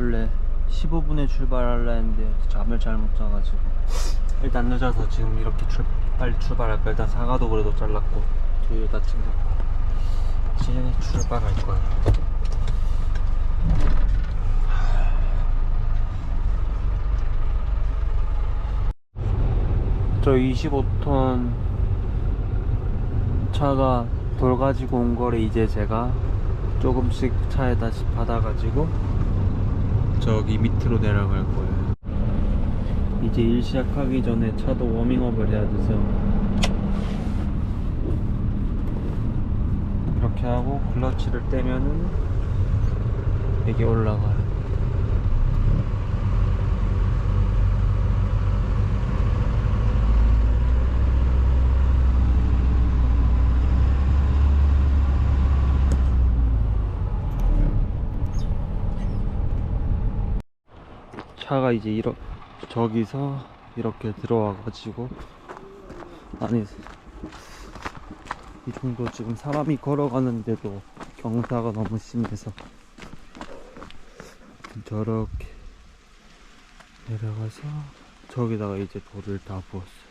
원래 15분에 출발하려 했는데 잠을 잘 못 자가지고. 일단 늦어서 지금 이렇게 출, 빨리 출발할까 일단 사과도 그래도 잘랐고 두유 다 챙겼고 이제 출발할 거예요 저 25톤 차가 돌 가지고 온 거를 이제 제가 조금씩 차에다 받아가지고 저기 밑으로 내려갈 거예요. 이제 일 시작하기 전에 차도 워밍업을 해야 돼서 이렇게 하고 클러치를 떼면은 이게 올라가요. 차가 이제 이러 저기서 이렇게 들어와 가지고 아니 이 정도 지금 사람이 걸어가는데도 경사가 너무 심해서 저렇게 내려가서 저기다가 이제 돌을 다 부었어요.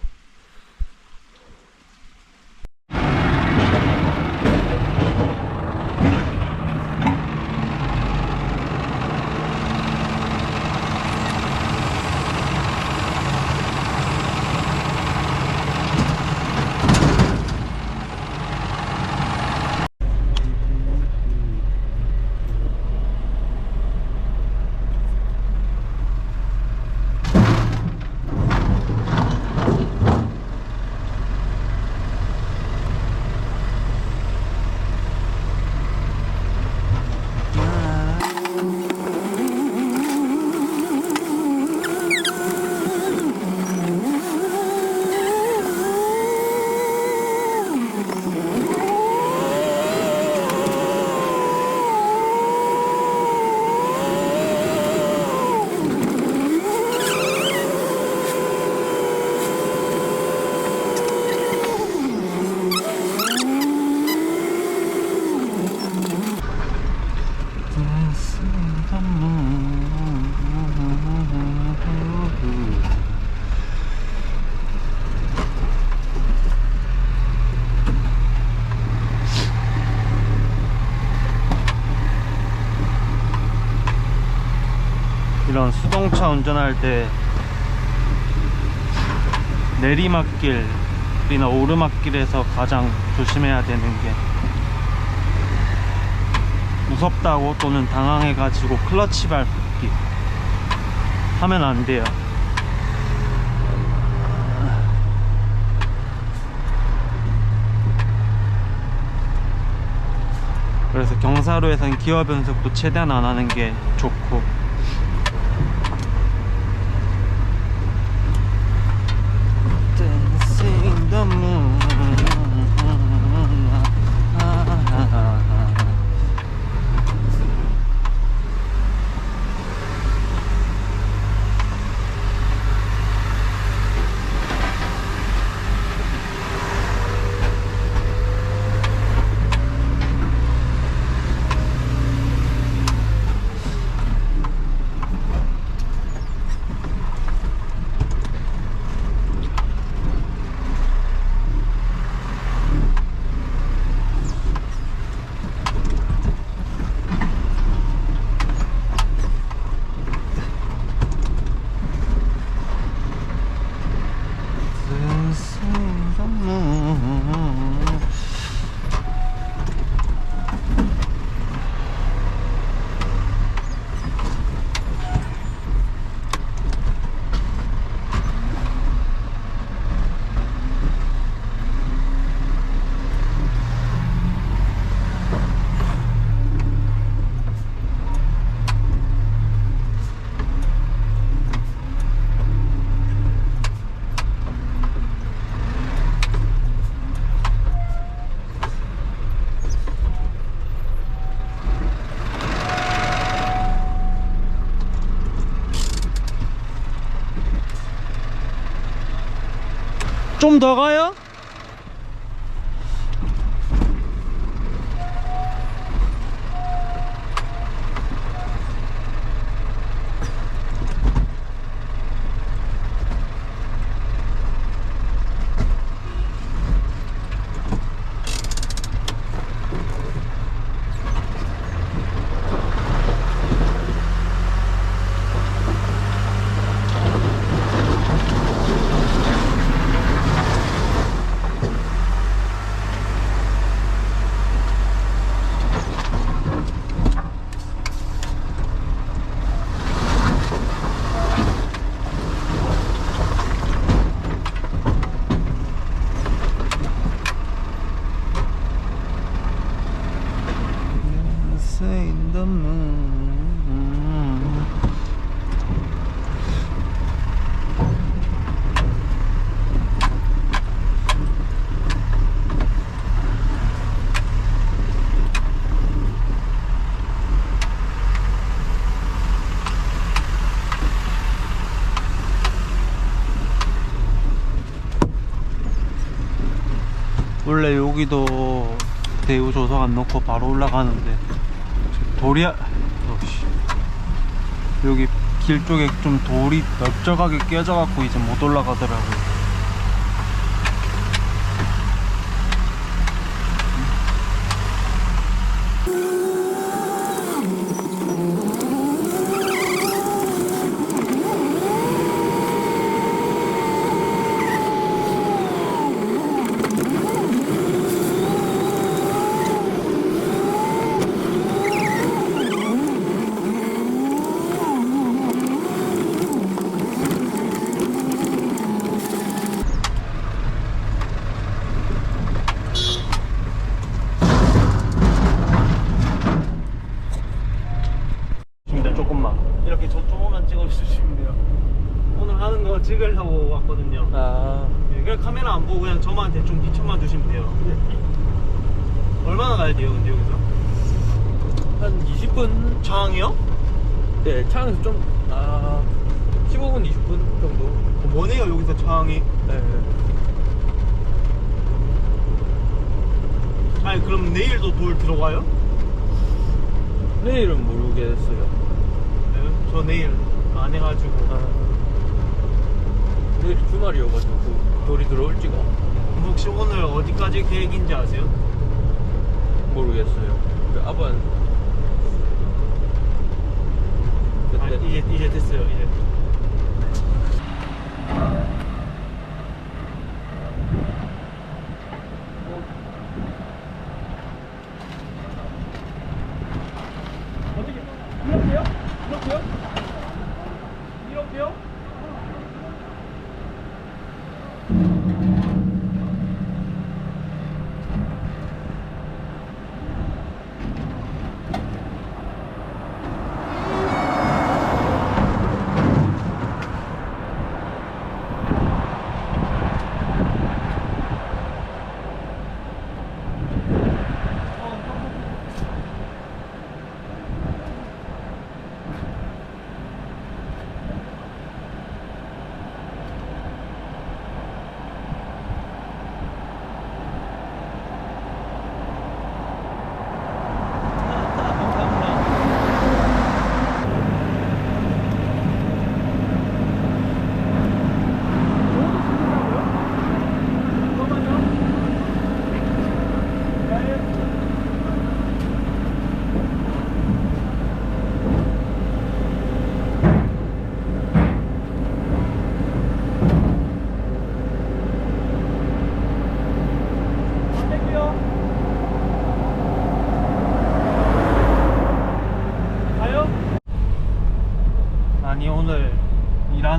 운전할 때 내리막길이나 오르막길에서 가장 조심해야 되는 게 무섭다고 또는 당황해 가지고 클러치 밟기 하면 안 돼요. 그래서 경사로에서는 기어 변속도 최대한 안 하는 게 좋고 좀 더 가요? 원래 여기도 대우 조성안 넣고 바로 올라가는데 돌이 어씨 여기 길 쪽에 좀 돌이 넓적하게 깨져갖고 이제 못 올라가더라고요. 근데 조금만 이렇게 저쪽만 찍어주시면 돼요. 오늘 하는 거 찍으려고 왔거든요. 아, 네, 그냥 카메라 안 보고 그냥 저만 대충 비춰만 주시면 돼요. 얼마나 가야 돼요, 근데 여기서? 한 20분? 저항이요? 네, 차에서 좀, 아, 15분, 20분 정도? 어, 뭐네요, 여기서 저항이? 네. 아니, 그럼 내일도 돌 들어가요? 내일은 모르겠어요. 네, 저 내일 안 해가지고. 아, 내일이 주말이어가지고 그 돌이 들어올지가 혹시 오늘 어디까지 계획인지 아세요? 모르겠어요. 그 아반. 아, 그때 이제, 이제 됐어요, 이제.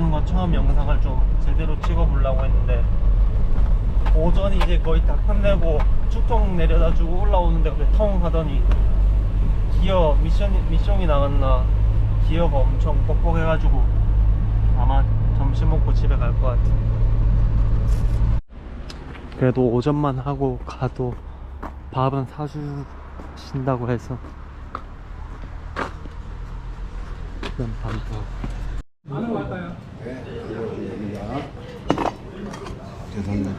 하는 거 처음 영상을 좀 제대로 찍어보려고 했는데 오전이 이제 거의 다 끝내고 축통 내려다 주고 올라오는데 갑자기 텅 하더니 기어 미션이, 미션이 나갔나 기어가 엄청 뻑뻑해가지고 아마 점심 먹고 집에 갈 것 같아. 그래도 오전만 하고 가도 밥은 사주신다고 해서 그냥 반도 그거만 해놓고 오겠냐